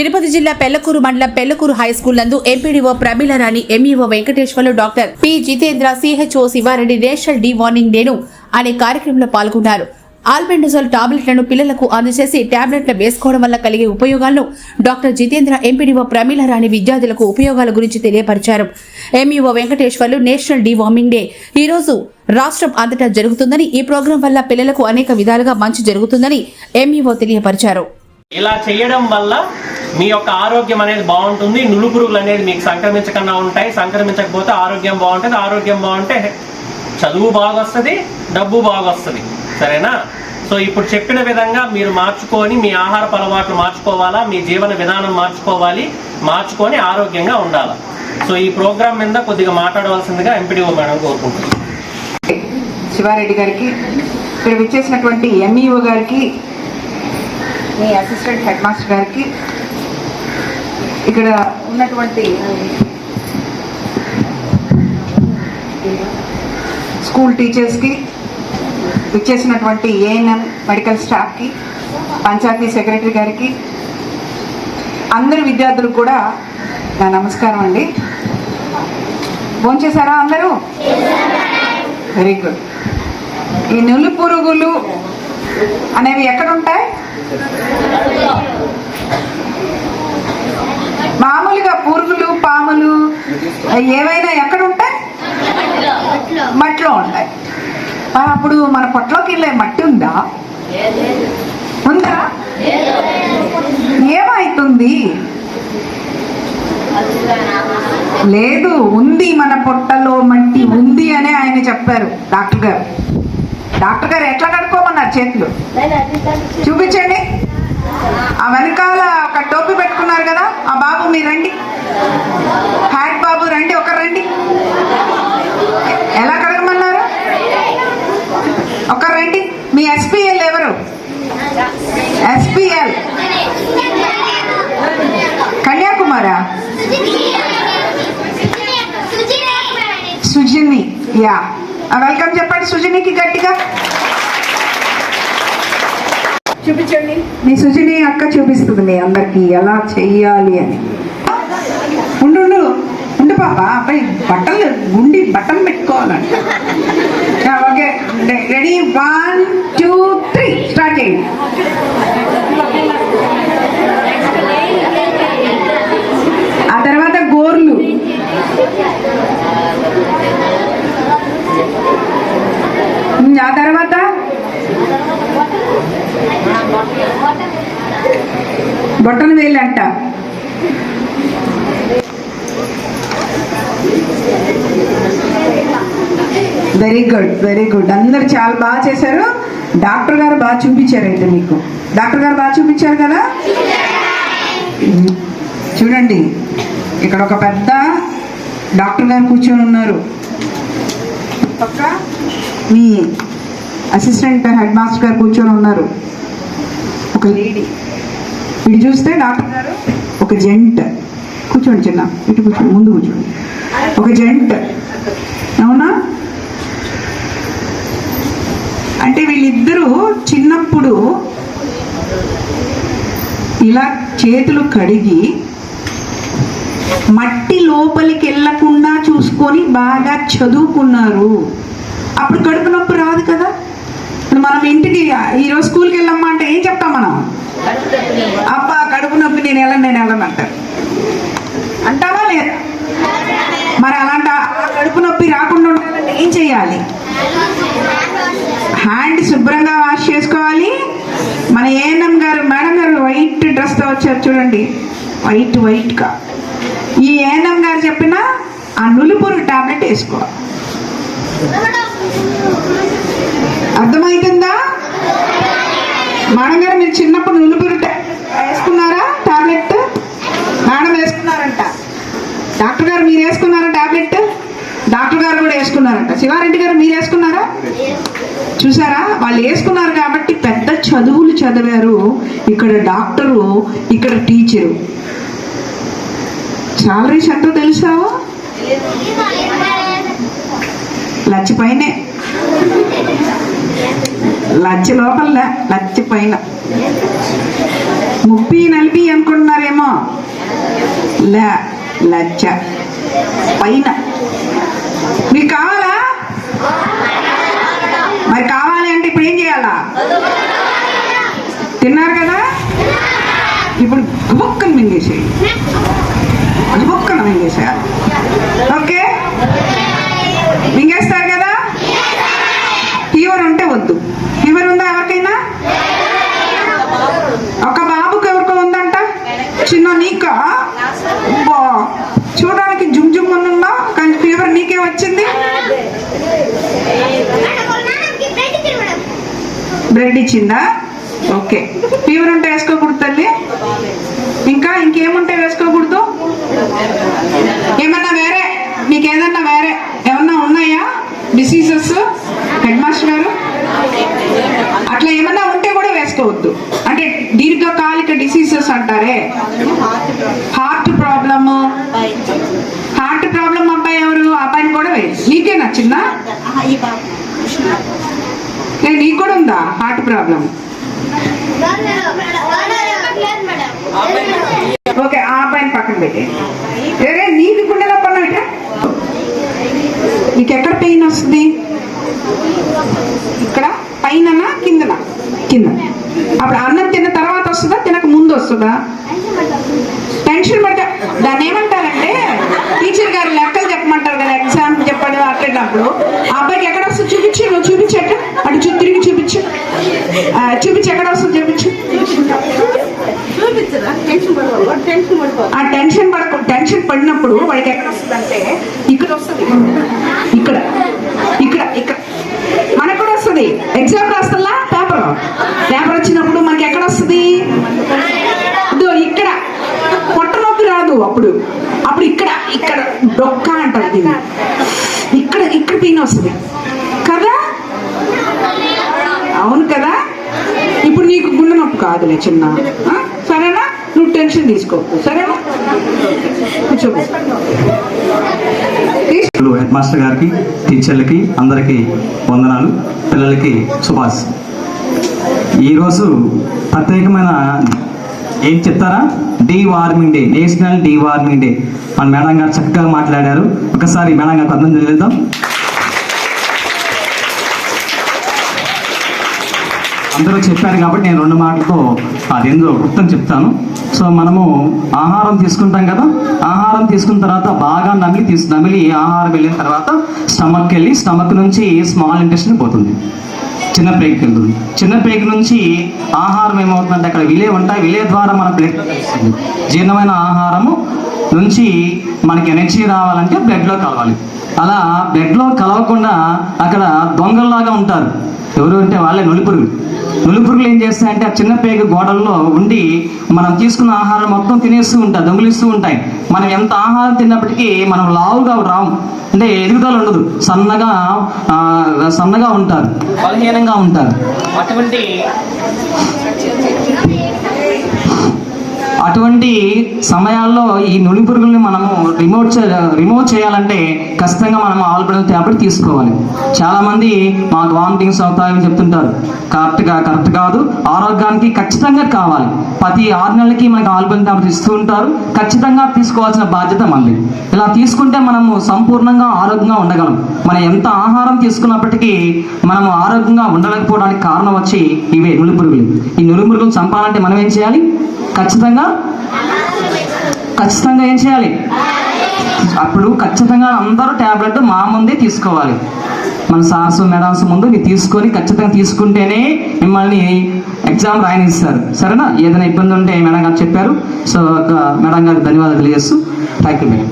తిరుపతి జిల్లా పెళ్ళకూరు మండలం Pellakuru high school నందు MPDO Pramilarani MEO Venkateswarlu doctor P Jitendra CHO Sivareddy national deworming డేను అనే కార్యక్రమంలో పాల్గొన్నారు. ఆల్బెండజోల్ టాబ్లెట్లను పిల్లలకు అందజేసి టాబ్లెట్లు వేసుకోవడం వల్ల కలిగే ఉపయోగాలను డాక్టర్ జితేంద్ర ఎంపీడీఓ ప్రమీలరాణి విద్యార్థులకు ఉపయోగాల గురించి తెలియపరిచారు. MEO Venkateswarlu national deworming day. ఈరోజు రాష్ట్రం అంతటా జరుగుతుందని ఈ ప్రోగ్రాం వల్ల పిల్లలకు అనేక విధాలుగా మంచి జరుగుతుందని ఎంఈఓ తెలియపరిచారు. ఇలా చేయడం వల్ల మీ యొక్క ఆరోగ్యం అనేది బాగుంటుంది నులుపురుగులు అనేది మీకు సంక్రమించకుండా ఉంటాయి. సంక్రమించకపోతే ఆరోగ్యం బాగుంటుంది ఆరోగ్యం బాగుంటే చదువు బాగొస్తుంది డబ్బు బాగొస్తుంది. సరేనా? సో ఇప్పుడు చెప్పిన విధంగా మీరు మార్చుకొని మీ ఆహార అలవాట్లు మార్చుకోవాలా మీ జీవన విధానం మార్చుకోవాలి మార్చుకొని ఆరోగ్యంగా ఉండాలి. సో ఈ ప్రోగ్రామ్ మీద కొద్దిగా మాట్లాడవలసిందిగా ఎంపీడీఓ మేడం కోరుకుంటున్నాను శివారెడ్డి గారికి ఇక్కడ విచ్చేసినటువంటి ఎంఈఓ గారికి మీ అసిస్టెంట్ హెడ్ మాస్టర్ గారికి ఇక్కడ ఉన్నటువంటి స్కూల్ టీచర్స్కి విచ్చేసినటువంటి ఏఎన్ఎం మెడికల్ స్టాఫ్కి పంచాయతీ సెక్రటరీ గారికి అందరి విద్యార్థులకు కూడా నా నమస్కారం అండి. భోంచేశారా అందరూ? Very good. ఈ నులు పురుగులు అనేవి ఎక్కడ పాములు ఏవైనా ఎక్కడ ఉంటాయి మట్టిలో. ఉంటాయి. అప్పుడు మన పొట్టలోకి వెళ్ళే మట్టి ఉందా? ఉందా? ఏమైతుంది? లేదు ఉంది మన పొట్టలో మట్టి ఉంది అనే ఆయన చెప్పారు డాక్టర్ గారు. డాక్టర్ గారు ఎట్లా కడుక్కోమన్నారు చేతులు? చూపించండి. ఆ వెనకాల ఒక టోపీ పెట్టుకున్నారు కదా ఆ బాబు మీరు హ్యాట్ బాబు రండి ఒక రండి. ఎలా కడగమన్నారు ఒక రండి. మీ ఎస్పీఎల్ ఎవరు? ఎస్పీఎల్ కన్యాకుమారా? సుజిని యా. వెల్కమ్ చెప్పండి సుజినికి గట్టిగా. చూపించండి. మీ సుజిని అక్క చూపిస్తుంది మీ అందరికి ఎలా చెయ్యాలి అని. పాప అబ్బాయి బట్టలు గుండి బట్టలు పెట్టుకోవాలంట yeah, okay ready one two three start చేయండి ఆ తర్వాత గోర్లు ఉమ్, ఆ తర్వాత బొట్టన వేలు అంట వెరీ గుడ్ వెరీ గుడ్ అందరు చాలా బాగా చేశారు. డాక్టర్ గారు బాగా చూపించారు అయితే మీకు. డాక్టర్ గారు బాగా చూపించారు కదా? చూడండి ఇక్కడ ఒక పెద్ద డాక్టర్ గారు కూర్చొని ఉన్నారు. పక్క మీ అసిస్టెంట్ హెడ్ మాస్టర్ గారు కూర్చొని ఉన్నారు. ఒక లేడీ. ఇటు చూస్తే డాక్టర్ గారు ఒక జెంట్. కూర్చోండి చిన్న ఇటు కూర్చోండి ముందు కూర్చోండి. ఒక జెంట్. అవునా? అంటే వీళ్ళిద్దరూ చిన్నప్పుడు ఇలా చేతులు కడిగి మట్టి లోపలికి వెళ్ళకుండా చూసుకొని బాగా చదువుకున్నారు. అప్పుడు కడుపు నొప్పి రాదు కదా? మనం ఇంటికి ఈరోజు స్కూల్కి వెళ్ళమ్మా అంటే ఏం చెప్తాం మనం? అబ్బా కడుపు నొప్పి నేను వెళ్ళను నేను వెళ్ళను అంటారు. అంటావా లేదా? మరి అలాంటి కడుపు నొప్పి రాకుండా ఉండాలంటే ఏం చేయాలి? హ్యాండ్ శుభ్రంగా వాష్ చేసుకోవాలి. మన ఏఎన్ఎం గారు మేడం గారు వైట్ డ్రెస్తో వచ్చారు చూడండి. వైట్ వైట్గా ఈ ఏఎన్ఎం గారు చెప్పిన ఆ నులుపురు టాబ్లెట్ వేసుకోవాలి. అర్థమవుతుందా మేడం గారు మీరు చిన్నప్పుడు నులుపురు వేసుకున్నారా టాబ్లెట్? మేడం వేసుకున్నారంట. డాక్టర్ గారు మీరు వేసుకున్నారా టాబ్లెట్? డాక్టర్ గారు కూడా వేసుకున్నారంట. శివారెడ్డి గారు మీరు వేసుకున్నారా? చూసారా? వాళ్ళు వేసుకున్నారు కాబట్టి పెద్ద చదువులు చదివారు ఇక్కడ డాక్టరు ఇక్కడ టీచరు. సాలరీస్ ఎంతో తెలుసా? లచ్చ పైనే. లచ్చ లోపల లచ్చ పైన. ముప్పి నలిపి అనుకుంటున్నారేమో. లచ్చ పైన. మీకు కావాలి మరి కావాలి అంటే ఇప్పుడు తిన్నారు కదా? ఇప్పుడు గుబుక్కను మింగేసేయి గుబుక్కను మింగేసేయాలి ఓకే? మింగేస్తారు కదా? ఫీవర్ ఉంటే వద్దు. ఫీవర్ ఉందా ఎవరికైనా? ఒక బాబుకి ఎవరికో ఉందంట? చిన్న నీక? బ్రెడ్ ఇచ్చిందా ఓకే. ఫీవర్ ఉంటే వేసుకోకూడదు తల్లి. ఇంకా ఇంకేముంటే వేసుకోకూడదు? ఏమన్నా వేరే? మీకేదన్నా వేరే? ఏమన్నా ఉన్నాయా? డిసీజెస్? హెడ్ మాస్టర్ గారు? అట్లా ఏమన్నా ఉంటే కూడా వేసుకోవద్దు. అంటే దీర్ఘకాలిక డిసీజెస్ అంటారే. Heart problem. హార్ట్ ప్రాబ్లం అబ్బాయి ఎవరు? ఆ అబ్బాయిని కూడా వేయి. నీకేనా చిన్న ఏ, నీకు కూడా ఉందా? హార్ట్ ప్రాబ్లం ఓకే ఆ అబ్బాయిని పక్కన పెట్టి. రే నీకు గుండెలో పన్ను నీకు ఎక్కడ పెయిన్ వస్తుంది? ఇక్కడ? పైన కిందనా? కింద. అప్పుడు అన్నం తిన్న తర్వాత వస్తుందా? తినక ముందు వస్తుందా? టెన్షన్ పడ్డ దాన్ని ఏమంటారంటే టీచర్ గారు లెక్కలు చెప్పమంటారు కదా ఎగ్జామ్ చెప్పడం అట్లేటప్పుడు ఆ అబ్బాయికి ఎక్కడ వస్తుంది? చూపించి నువ్వు ఆ టెన్షన్ పడకు టెన్షన్ పడినప్పుడు వాడికి ఎక్కడ వస్తుంది అంటే ఇక్కడ వస్తుంది. ఇక్కడ ఇక్కడ ఇక్కడ. మనకు కూడా వస్తుంది. ఎగ్జామ్ రాస్తల్లా? పేపర్ పేపర్ వచ్చినప్పుడు మనకి ఎక్కడ వస్తుంది? ఇక్కడ. పొట్ట నొప్పి రాదు అప్పుడు. అప్పుడు ఇక్కడ ఇక్కడ. డొక్క అంటారు దీన్ని. ఇక్కడ ఇక్కడ పెయిన్ వస్తుంది. కదా? అవును కదా? ఇప్పుడు నీకు గుండె నొప్పి కాదులే చిన్న. టెన్షన్ తీసుకోకు సరేనా? కూర్చోబో హెడ్ మాస్టర్ గారికి టీచర్లకి అందరికీ వందనాలు పిల్లలకి సుభాష్ ఈరోజు ప్రత్యేకమైన ఏం చెప్తారా? Deworming day national deworming day. మన మేడం గారు చక్కగా మాట్లాడారు. ఒకసారి మేడం గారికి అర్థం తెలియదాం అందరూ చెప్పారు కాబట్టి నేను రెండు మాటలతో అదేందో వృత్తం చెప్తాను. సో మనము ఆహారం తీసుకుంటాం కదా ఆహారం తీసుకున్న తర్వాత బాగా నమిలి తీసు నమిలి ఆహారం వెళ్ళిన తర్వాత స్టమక్ వెళ్ళి స్టమక్ నుంచి స్మాల్ ఇంటెస్ట్ని పోతుంది. చిన్న పేగుకి వెళ్తుంది. చిన్న పేగు నుంచి ఆహారం ఏమవుతుందంటే అక్కడ విలే ఉంటాయి. విలే ద్వారా మన బ్లడ్ జీర్ణమైన ఆహారము నుంచి మనకి ఎనర్జీ రావాలంటే బ్లడ్లో కావాలి అలా బెడ్లో కలవకుండా అక్కడ దొంగల్లాగా ఉంటారు. ఎవరు అంటే వాళ్ళే నులిపురుగులు నులిపురుగులు ఏం చేస్తాయంటే ఆ చిన్న పేగు గోడల్లో ఉండి మనం తీసుకున్న ఆహారం మొత్తం తినేస్తూ ఉంటాయి దొంగిలిస్తూ ఉంటాయి. మనం ఎంత ఆహారం తిన్నప్పటికీ మనం లావుగా రాము. అంటే ఎదుగుదల ఉండదు. సన్నగా సన్నగా ఉంటారు. బలహీనంగా ఉంటారు. అటువంటి అటువంటి సమయాల్లో ఈ నులి పురుగుల్ని మనము రిమోట్ చే- రిమూవ్ చేయాలంటే ఖచ్చితంగా మనం ఆల్బిడల్ ట్యాబ్లెట్ తీసుకోవాలి. చాలామంది మాకు వామిటింగ్స్ అవుతాయని చెప్తుంటారు. కరెక్ట్గా కరెక్ట్ కాదు. ఆరోగ్యానికి ఖచ్చితంగా కావాలి. ప్రతి ఆరు నెలలకి మనకి ఆల్బిడల్ ట్యాబ్లెట్ ఇస్తూ ఉంటారు. ఖచ్చితంగా తీసుకోవాల్సిన బాధ్యత మనది. ఇలా తీసుకుంటే మనము సంపూర్ణంగా ఆరోగ్యంగా ఉండగలం. మనం ఎంత ఆహారం తీసుకున్నప్పటికీ మనము ఆరోగ్యంగా ఉండలేకపోవడానికి కారణం వచ్చి ఇవే నులి పురుగులు. ఈ నులి పురుగులు చంపాలంటే మనం ఏం చేయాలి? ఖచ్చితంగా ఖచ్చితంగా ఏం చేయాలి? అప్పుడు ఖచ్చితంగా అందరూ ట్యాబ్లెట్ మా ముందే తీసుకోవాలి. మన సార్స్ మేడమ్స్ ముందు మీరు తీసుకొని ఖచ్చితంగా తీసుకుంటేనే మిమ్మల్ని ఎగ్జామ్ రాయనిస్తారు. సరేనా? ఏదైనా ఇబ్బంది ఉంటే మేడం గారు చెప్పారు. సో మేడం గారికి ధన్యవాదాలు తెలియజేస్తూ థ్యాంక్ యూ మేడం